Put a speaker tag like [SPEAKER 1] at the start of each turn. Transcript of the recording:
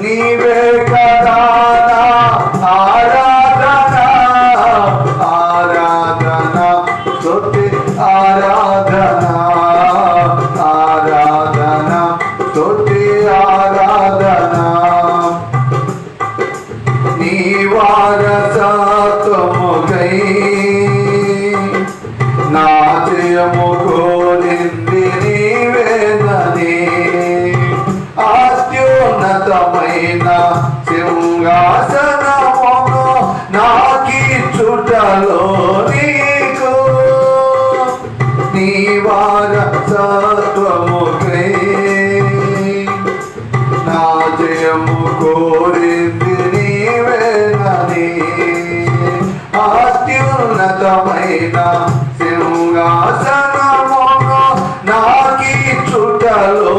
[SPEAKER 1] నీవే కదా నా ఆరాధన ఆరాధన స్తుతి ఆరాధన ఆరాధన స్తుతి ఆరాధన. నీ వారసత్వముకై ఆయన సింహాసనమును నాకిచ్చుటలో నీకు. నీ వారసత్వము నా జయము కోరింది నీవేనని అత్యున్నతమైన సింహాసనమును నాకిచ్చుటలో